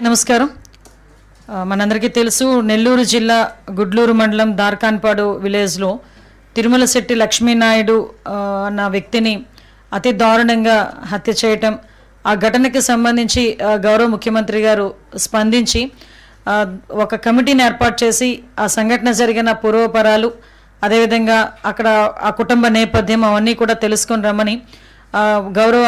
నమస్కారం. మనందరికీ తెలుసు నెల్లూరు జిల్లా గుడ్లూరు మండలం దార్కాన్పాడు విలేజ్లో తిరుమల శెట్టి లక్ష్మీనాయుడు అన్న వ్యక్తిని అతి దారుణంగా హత్య చేయటం ఆ ఘటనకి సంబంధించి గౌరవ ముఖ్యమంత్రి గారు స్పందించి ఒక కమిటీని ఏర్పాటు చేసి ఆ సంఘటన జరిగిన పూర్వపరాలు అదేవిధంగా అక్కడ ఆ కుటుంబ నేపథ్యం అవన్నీ కూడా తెలుసుకొని రమ్మని గౌరవ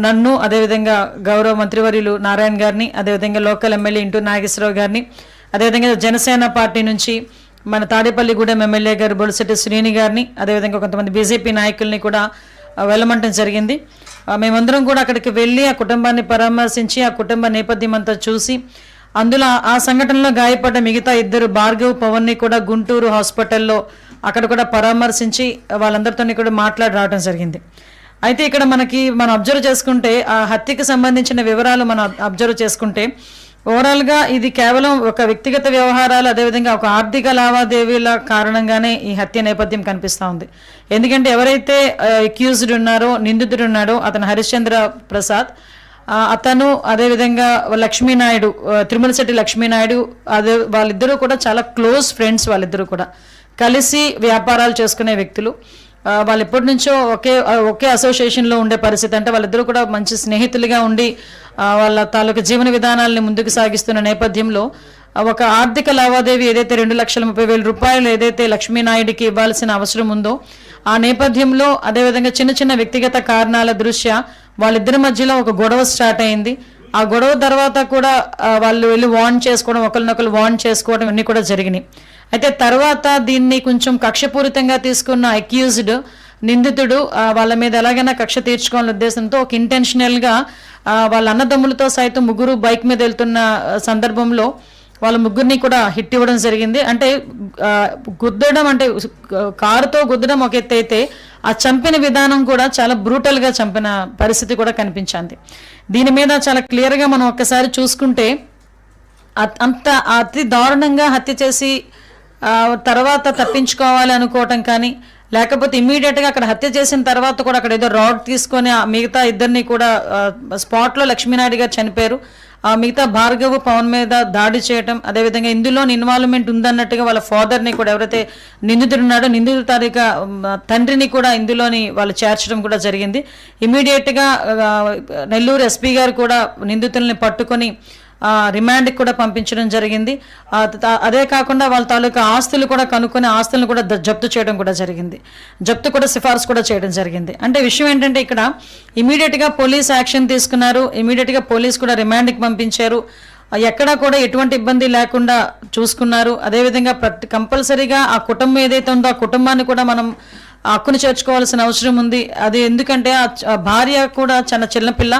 నన్ను అదేవిధంగా గౌరవ మంత్రివర్యులు నారాయణ గారిని అదేవిధంగా లోకల్ ఎమ్మెల్యే ఇంటూ నాగేశ్వరరావు గారిని అదేవిధంగా జనసేన పార్టీ నుంచి మన తాడేపల్లిగూడెం ఎమ్మెల్యే గారు బొలిశెట్టి శ్రీని గారిని అదేవిధంగా కొంతమంది బీజేపీ నాయకుల్ని కూడా వెళ్ళమంటం జరిగింది. మేమందరం కూడా అక్కడికి వెళ్ళి ఆ కుటుంబాన్ని పరామర్శించి ఆ కుటుంబ నేపథ్యం అంతా చూసి అందులో ఆ- ఆ సంఘటనలో గాయపడ్డ మిగతా ఇద్దరు భార్గవ్ పవన్ని కూడా గుంటూరు హాస్పిటల్లో అక్కడ కూడా పరామర్శించి వాళ్ళందరితో కూడా మాట్లాడి రావడం జరిగింది. అయితే ఇక్కడ మనకి మనం అబ్జర్వ్ చేసుకుంటే ఆ హత్యకి సంబంధించిన వివరాలు మనం అబ్జర్వ్ చేసుకుంటే ఓవరాల్గా ఇది కేవలం ఒక వ్యక్తిగత వ్యవహారాలు అదేవిధంగా ఒక ఆర్థిక లావాదేవీల కారణంగానే ఈ హత్య నేపథ్యం కనిపిస్తూ ఉంది. ఎందుకంటే ఎవరైతే అక్యూజ్డ్ ఉన్నారో నిందితుడు ఉన్నాడో అతను హరిశ్చంద్ర ప్రసాద్. అతను అదేవిధంగా లక్ష్మీనాయుడు ఆ, తిరుమల శెట్టి లక్ష్మీనాయుడు అదే వాళ్ళిద్దరూ కూడా చాలా క్లోజ్ ఫ్రెండ్స్ వాళ్ళిద్దరూ కూడా. కలిసి వ్యాపారాలు చేసుకునే వ్యక్తులు. వాళ్ళు ఎప్పటి నుంచో ఒకే ఒకే అసోసియేషన్లో ఉండే పరిస్థితి. అంటే వాళ్ళిద్దరూ కూడా మంచి స్నేహితులుగా ఉండి వాళ్ళ తాలూకు జీవన విధానాల్ని ముందుకు సాగిస్తున్న నేపథ్యంలో ఒక ఆర్థిక లావాదేవీ ఏదైతే రెండు లక్షల ముప్పై వేల రూపాయలు ఏదైతే లక్ష్మీనాయుడికి ఇవ్వాల్సిన అవసరం ఉందో ఆ నేపథ్యంలో అదేవిధంగా చిన్న చిన్న వ్యక్తిగత కారణాల దృష్ట్యా వాళ్ళిద్దరి మధ్యలో ఒక గొడవ స్టార్ట్ అయింది. ఆ గొడవ తర్వాత కూడా వాళ్ళు వెళ్ళి వార్న్ చేసుకోవడం ఒకరినొకరు వార్న్ చేసుకోవడం అన్నీ కూడా జరిగినాయి. అయితే తర్వాత దీన్ని కొంచెం కక్షపూరితంగా తీసుకున్న అక్యూజ్డ్ నిందితుడు వాళ్ళ మీద ఎలాగైనా కక్ష తీర్చుకోవాలనే ఉద్దేశంతో ఒక ఇంటెన్షనల్గా వాళ్ళ అన్నదమ్ములతో సైతం ముగ్గురు బైక్ మీద వెళ్తున్న సందర్భంలో వాళ్ళ ముగ్గురిని కూడా హిట్ ఇవ్వడం జరిగింది. అంటే గుద్దడం అంటే కారుతో గుద్దడం ఒక ఎత్తు అయితే ఆ చంపిన విధానం కూడా చాలా బ్రూటల్గా చంపిన పరిస్థితి కూడా కనిపించింది. దీని మీద చాలా క్లియర్గా మనం ఒక్కసారి చూసుకుంటే అంత అతి దారుణంగా హత్య చేసి తర్వాత తప్పించుకోవాలనుకోవటం కానీ లేకపోతే ఇమ్మీడియట్గా అక్కడ హత్య చేసిన తర్వాత కూడా అక్కడ ఏదో రాడ్ తీసుకొని ఆ మిగతా ఇద్దరిని కూడా స్పాట్లో లక్ష్మీనాయుడు గారు చనిపోయారు. ఆ మిగతా భార్గవ్ పవన్ మీద దాడి చేయటం అదేవిధంగా ఇందులో ఇన్వాల్వ్మెంట్ ఉందన్నట్టుగా వాళ్ళ ఫాదర్ని కూడా ఎవరైతే నిందితుడు ఉన్నాడో నిందితుడు తారీఖు తండ్రిని కూడా ఇందులోని వాళ్ళు చేర్చడం కూడా జరిగింది. ఇమీడియట్గా నెల్లూరు ఎస్పీ గారు కూడా నిందితుల్ని పట్టుకొని రిమాండ్కి కూడా పంపించడం జరిగింది. అదే కాకుండా వాళ్ళ తాలూకా ఆస్తులు కూడా కనుక్కొని ఆస్తులను కూడా జప్తు చేయడం కూడా జరిగింది. జప్తు కూడా సిఫార్సు కూడా చేయడం జరిగింది. అంటే విషయం ఏంటంటే ఇక్కడ ఇమీడియట్గా పోలీస్ యాక్షన్ తీసుకున్నారు. ఇమీడియట్గా పోలీస్ కూడా రిమాండ్కి పంపించారు. ఎక్కడా కూడా ఎటువంటి ఇబ్బంది లేకుండా చూసుకున్నారు. అదేవిధంగా ప్రతి కంపల్సరీగా ఆ కుటుంబం ఏదైతే ఉందో ఆ కుటుంబాన్ని కూడా మనం హక్కును చేర్చుకోవాల్సిన అవసరం ఉంది. అది ఎందుకంటే ఆ ఆ భార్య కూడా చాలా చిన్నపిల్ల.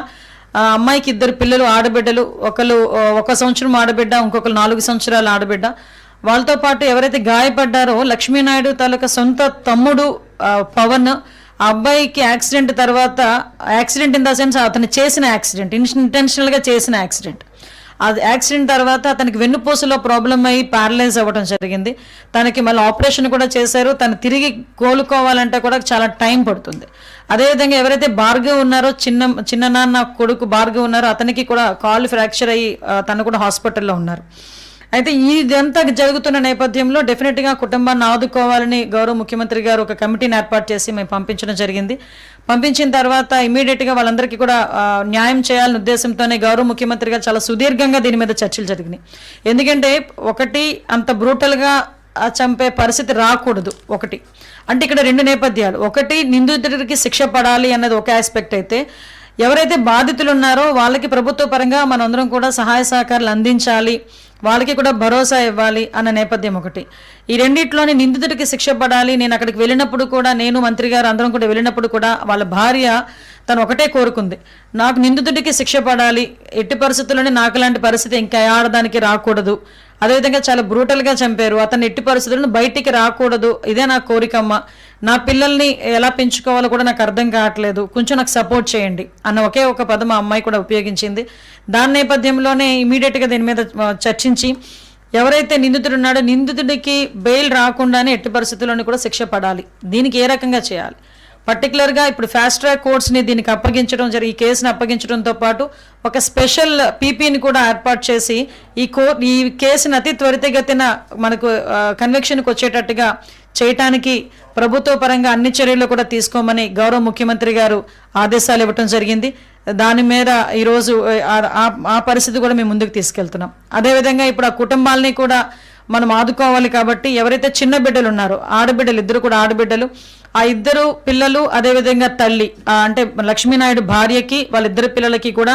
ఆ అమ్మాయికి ఇద్దరు పిల్లలు ఆడబిడ్డలు ఒకరు ఒక సంవత్సరం ఆడబిడ్డ ఇంకొకరు నాలుగు సంవత్సరాలు ఆడబిడ్డ. వాళ్ళతో పాటు ఎవరైతే గాయపడ్డారో లక్ష్మీనాయుడు తాలూకా సొంత తమ్ముడు పవన్ ఆ అబ్బాయికి యాక్సిడెంట్ తర్వాత యాక్సిడెంట్ ఇన్ ద సెన్స్ అతను చేసిన యాక్సిడెంట్ ఇంటెన్షనల్గా చేసిన యాక్సిడెంట్. అది యాక్సిడెంట్ తర్వాత అతనికి వెన్నుపూసలో ప్రాబ్లం అయ్యి ప్యారలైజ్ అవ్వడం జరిగింది. తనకి మళ్ళీ ఆపరేషన్ కూడా చేశారు. తను తిరిగి కోలుకోవాలంటే కూడా చాలా టైం పడుతుంది. అదేవిధంగా ఎవరైతే భార్గవ్ ఉన్నారో చిన్న చిన్న నాన్న కొడుకు భార్గవ్ ఉన్నారో అతనికి కూడా కాలు ఫ్రాక్చర్ అయ్యి తను కూడా హాస్పిటల్లో ఉన్నారు. అయితే ఇదంతా జరుగుతున్న నేపథ్యంలో డెఫినెట్గా కుటుంబాన్ని ఆదుకోవాలని గౌరవ ముఖ్యమంత్రి గారు ఒక కమిటీని ఏర్పాటు చేసి మేము పంపించడం జరిగింది. పంపించిన తర్వాత ఇమీడియట్గా వాళ్ళందరికీ కూడా న్యాయం చేయాలనే ఉద్దేశంతోనే గౌరవ ముఖ్యమంత్రి గారు చాలా సుదీర్ఘంగా దీని మీద చర్చలు జరిగినాయి. ఎందుకంటే ఒకటి అంత బ్రూటల్గా చంపే పరిస్థితి రాకూడదు. ఒకటి. అంటే ఇక్కడ రెండు నేపథ్యాలు. ఒకటి నిందితుడికి శిక్ష పడాలి అన్నది ఒక ఆస్పెక్ట్ అయితే ఎవరైతే బాధితులు ఉన్నారో వాళ్ళకి ప్రభుత్వ పరంగా మనందరం కూడా సహాయ సహకారాలు అందించాలి వాళ్ళకి కూడా భరోసా ఇవ్వాలి అన్న నేపథ్యం ఒకటి. ఈ రెండిట్లోని నిందితుడికి శిక్ష పడాలి నేను అక్కడికి వెళ్ళినప్పుడు కూడా నేను మంత్రి గారు అందరం కూడా వెళ్ళినప్పుడు కూడా వాళ్ళ భార్య తను ఒకటే కోరుకుంది. నాకు నిందితుడికి శిక్ష పడాలి ఎట్టి పరిస్థితుల్లోనే నాకు లాంటి పరిస్థితి ఇంకా ఆడదానికి రాకూడదు అదేవిధంగా చాలా బ్రూటల్గా చంపారు. అతను ఎట్టి పరిస్థితులను బయటికి రాకూడదు. ఇదే నా కోరికమ్మ. నా పిల్లల్ని ఎలా పెంచుకోవాలో కూడా నాకు అర్థం కావట్లేదు. కొంచెం నాకు సపోర్ట్ చేయండి అన్న ఒకే ఒక పదం ఆ అమ్మాయి కూడా ఉపయోగించింది. దాని నేపథ్యంలోనే ఇమీడియట్గా దీని మీద చర్చించి ఎవరైతే నిందితుడు ఉన్నాడో నిందితుడికి బెయిల్ రాకుండానే ఎట్టి పరిస్థితుల్లోని కూడా శిక్ష పడాలి. దీనికి ఏ రకంగా చేయాలి? పర్టికులర్గా ఇప్పుడు ఫాస్ట్ ట్రాక్ కోర్ట్స్ని దీనికి అప్పగించడం జరిగి ఈ కేసుని అప్పగించడంతో పాటు ఒక స్పెషల్ పీపీని కూడా ఏర్పాటు చేసి ఈ కో ఈ కేసుని అతి త్వరితగతిన మనకు కన్వెక్షన్కి వచ్చేటట్టుగా చేయటానికి ప్రభుత్వ పరంగా అన్ని చర్యలు కూడా తీసుకోమని గౌరవ ముఖ్యమంత్రి గారు ఆదేశాలు ఇవ్వటం జరిగింది. దాని మీద ఈరోజు ఆ- ఆ పరిస్థితి కూడా మేము ముందుకు తీసుకెళ్తున్నాం. అదేవిధంగా ఇప్పుడు ఆ కుటుంబాలని కూడా మనం ఆదుకోవాలి కాబట్టి ఎవరైతే చిన్న బిడ్డలు ఉన్నారో ఆడబిడ్డలు ఇద్దరు కూడా ఆడబిడ్డలు ఆ ఇద్దరు పిల్లలు అదేవిధంగా తల్లి అంటే లక్ష్మీనాయుడు భార్యకి వాళ్ళిద్దరు పిల్లలకి కూడా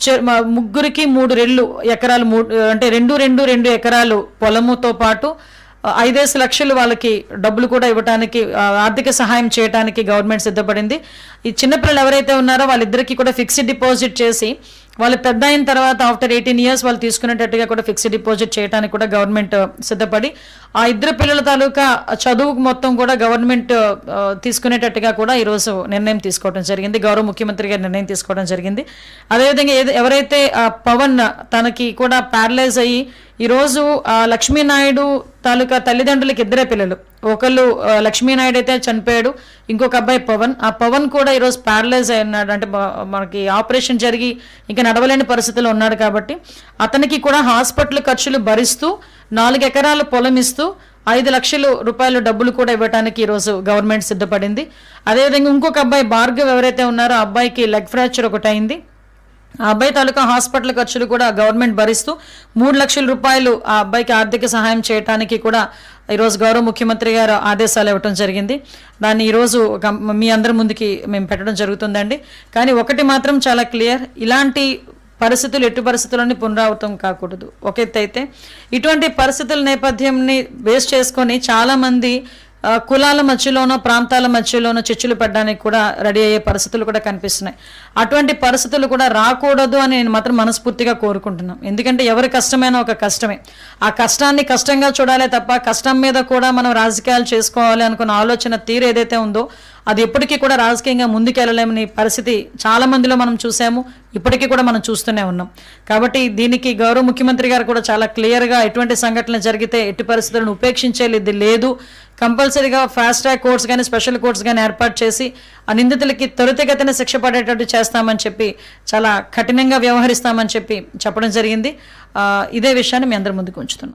చె- ముగ్గురికి మూడు రెళ్ళు ఎకరాలు మూడు అంటే రెండు రెండు రెండు ఎకరాలు పొలముతో పాటు ఐదేసి లక్షలు వాళ్ళకి డబ్బులు కూడా ఇవ్వడానికి ఆర్థిక సహాయం చేయడానికి గవర్నమెంట్ సిద్ధపడింది. ఈ చిన్నపిల్లలు ఎవరైతే ఉన్నారో వాళ్ళిద్దరికి కూడా ఫిక్స్డ్ డిపాజిట్ చేసి వాళ్ళు పెద్ద అయిన తర్వాత ఆఫ్టర్ ఎయిటీన్ ఇయర్స్ వాళ్ళు తీసుకునేటట్టుగా కూడా ఫిక్స్డ్ డిపాజిట్ చేయడానికి కూడా గవర్నమెంట్ సిద్ధపడి ఆ ఇద్దరు పిల్లల తాలూకా చదువుకు మొత్తం కూడా గవర్నమెంట్ తీసుకునేటట్టుగా కూడా ఈరోజు నిర్ణయం తీసుకోవడం జరిగింది. గౌరవ ముఖ్యమంత్రి గారు నిర్ణయం తీసుకోవడం జరిగింది. అదేవిధంగా ఏది ఎవరైతే పవన్ తనకి కూడా ప్యారలైజ్ అయ్యి ఈరోజు లక్ష్మీనాయుడు తాలూకా తల్లిదండ్రులకి ఇద్దరే పిల్లలు. ఒకళ్ళు లక్ష్మీనాయుడు అయితే చనిపోయాడు. ఇంకొక అబ్బాయి పవన్. ఆ పవన్ కూడా ఈరోజు ప్యారలైజ్ అయి ఉన్నాడు. అంటే మనకి ఆపరేషన్ జరిగి ఇంకా నడవలేని పరిస్థితిలో ఉన్నాడు కాబట్టి అతనికి కూడా హాస్పిటల్ ఖర్చులు భరిస్తూ నాలుగు ఎకరాల పొలం ఇస్తూ ఐదు లక్షలు రూపాయలు డబ్బులు కూడా ఇవ్వడానికి ఈరోజు గవర్నమెంట్ సిద్ధపడింది. అదేవిధంగా ఇంకొక అబ్బాయి భార్గవ్ ఎవరైతే ఉన్నారో ఆ అబ్బాయికి లెగ్ ఫ్రాక్చర్ ఒకటి అయింది. ఆ అబ్బాయి తాలూకా హాస్పిటల్ ఖర్చులు కూడా గవర్నమెంట్ భరిస్తూ మూడు లక్షల రూపాయలు ఆ అబ్బాయికి ఆర్థిక సహాయం చేయడానికి కూడా ఈరోజు గౌరవ ముఖ్యమంత్రి గారు ఆదేశాలు ఇవ్వటం జరిగింది. దాన్ని ఈరోజు మీ అందరి ముందుకి మేము పెట్టడం జరుగుతుందండి. కానీ ఒకటి మాత్రం చాలా క్లియర్ ఇలాంటి పరిస్థితులు ఎటు పరిస్థితుల్లోని పునరావృతం కాకూడదు. ఒక ఎత్తు అయితే ఇటువంటి పరిస్థితుల నేపథ్యంని బేస్ చేసుకొని చాలామంది కులాల మధ్యలోనో ప్రాంతాల మధ్యలోనో చిచ్చులు పడడానికి కూడా రెడీ అయ్యే పరిస్థితులు కూడా కనిపిస్తున్నాయి. అటువంటి పరిస్థితులు కూడా రాకూడదు అని నేను మాత్రం మనస్ఫూర్తిగా కోరుకుంటున్నాను. ఎందుకంటే ఎవరి కష్టమైనా ఒక కష్టమే. ఆ కష్టాన్ని కష్టంగా చూడాలి తప్ప కష్టం మీద కూడా మనం రాజకీయాలు చేసుకోవాలి అనుకున్న ఆలోచన తీరు ఏదైతే ఉందో అది ఎప్పటికీ కూడా రాజకీయంగా ముందుకెళ్ళలేమని పరిస్థితి చాలా మందిలో మనం చూసాము. ఇప్పటికీ కూడా మనం చూస్తూనే ఉన్నాం. కాబట్టి దీనికి గౌరవ ముఖ్యమంత్రి గారు కూడా చాలా క్లియర్గా ఎటువంటి సంఘటనలు జరిగితే ఎట్టి పరిస్థితులను ఉపేక్షించేది లేదు కంపల్సరీగా ఫాస్ట్ ట్రాక్ కోర్స్ కానీ స్పెషల్ కోర్స్ కానీ ఏర్పాటు చేసి ఆ నిందితులకి త్వరితగతిన శిక్ష పడేటట్టు చేస్తామని చెప్పి చాలా కఠినంగా వ్యవహరిస్తామని చెప్పి చెప్పడం జరిగింది. ఇదే విషయాన్ని మీ అందరి ముందుకు ఉంచుతున్నాం.